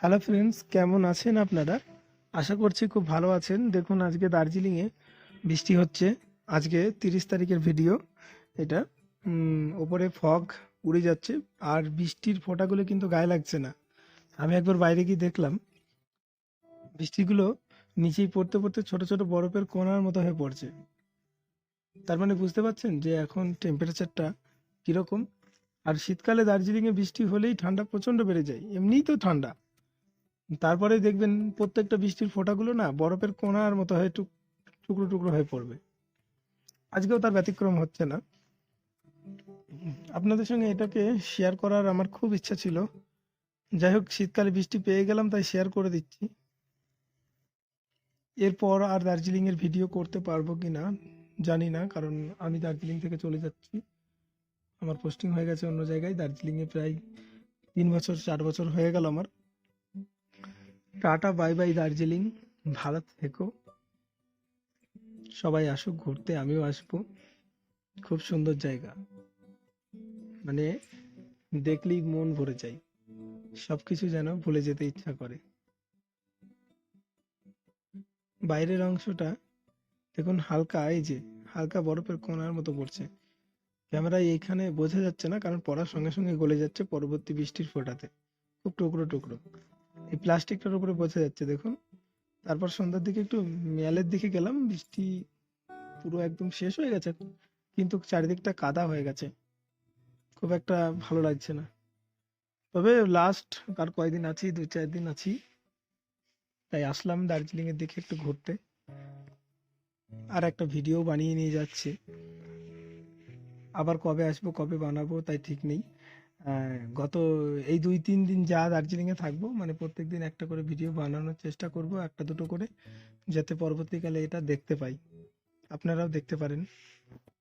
Hello friends কেমন আছেন আপনারা? আশা করছি খুব ভালো আছেন। দেখুন, আজকে দার্জিলিংয়ে বৃষ্টি হচ্ছে। আজকে তিরিশ তারিখের ভিডিও এটা ওপরে ফগ উড়ে যাচ্ছে। আর বৃষ্টির ফোঁটাগুলো কিন্তু গায়ে লাগছে না। আমি একবার বাইরে গিয়ে দেখলাম। বৃষ্টিগুলো নিচেই পড়তে পড়তে ছোট ছোট বরফের কোনার মতো হয়ে পড়ছে। তার মানে বুঝতে পারছেন যে এখন টেম্পারেচারটা কীরকম? আর শীতকালে দার্জিলিংয়ে বৃষ্টি হলেই ঠান্ডা প্রচণ্ড বেড়ে যায়। এমনিই তো ঠান্ডা। তারপরে দেখবেন প্রত্যেকটা বৃষ্টির ফোঁটাগুলো না বরফের কোনার মতো হয়ে টুক, টুকরো টুকরো হয়ে পড়বে। আজকেও তার ব্যতিক্রম হচ্ছে না। আপনাদের সঙ্গে এটাকে শেয়ার করার আমার খুব ইচ্ছা ছিল। যাই হোক, শীতকালে বৃষ্টি পেয়ে গেলাম, তাই শেয়ার করে দিচ্ছি। এরপর আর দার্জিলিং এর ভিডিও করতে পারব কি না, জানি না, কারণ আমি দার্জিলিং থেকে চলে যাচ্ছি। আমার পোস্টিং হয়ে গেছে অন্য জায়গায়। দার্জিলিংয়ে প্রায় তিন বছর, চার বছর হয়ে গেল আমার। টাটা, বাই বাই দার্জিলিং ভালো থেকো। সবাই আসুক ঘুরতে, আমিও আসব। খুব সুন্দর জায়গা। মানে দেখলেই মন ভরে যায়। সবকিছু যেন ভুলে যেতে ইচ্ছা করে। বাইরের অংশটা, দেখুন হালকা, এই যে, হালকা বরফের কোনার মতো পড়ছে। ক্যামেরায় এইখানে বোঝা যাচ্ছে না, কারণ পড়ার সঙ্গে সঙ্গে গলে যাচ্ছে পরবর্তী বৃষ্টির ফোঁটাতে। খুব টুকরো টুকরো। এই প্লাস্টিকটার উপরে বোঝা যাচ্ছে, দেখুন। তারপর সন্ধ্যার দিকে একটু মেয়ালের দিকে গেলাম, বৃষ্টি পুরো একদম শেষ হয়ে গেছে, কিন্তু চারিদিকটা কাদা হয়ে গেছে। খুব একটা ভালো লাগছে না। তবে লাস্ট আর কয়দিন আছি দুই চার দিন আছি, তাই আসলাম দার্জিলিং এর দিকে একটু ঘুরতে। আর একটা ভিডিও বানিয়ে নিয়ে যাচ্ছি। আবার কবে আসব, কবে বানাবো, তাই ঠিক নেই। গত এই দুই, তিন দিন যা দার্জিলিংয়ে থাকব মানে প্রত্যেক দিন একটা করে ভিডিও বানানোর চেষ্টা করব, একটা দুটো করে, যাতে পরবর্তীকালে এটা দেখতে পাই। আপনারাও দেখতে পারেন।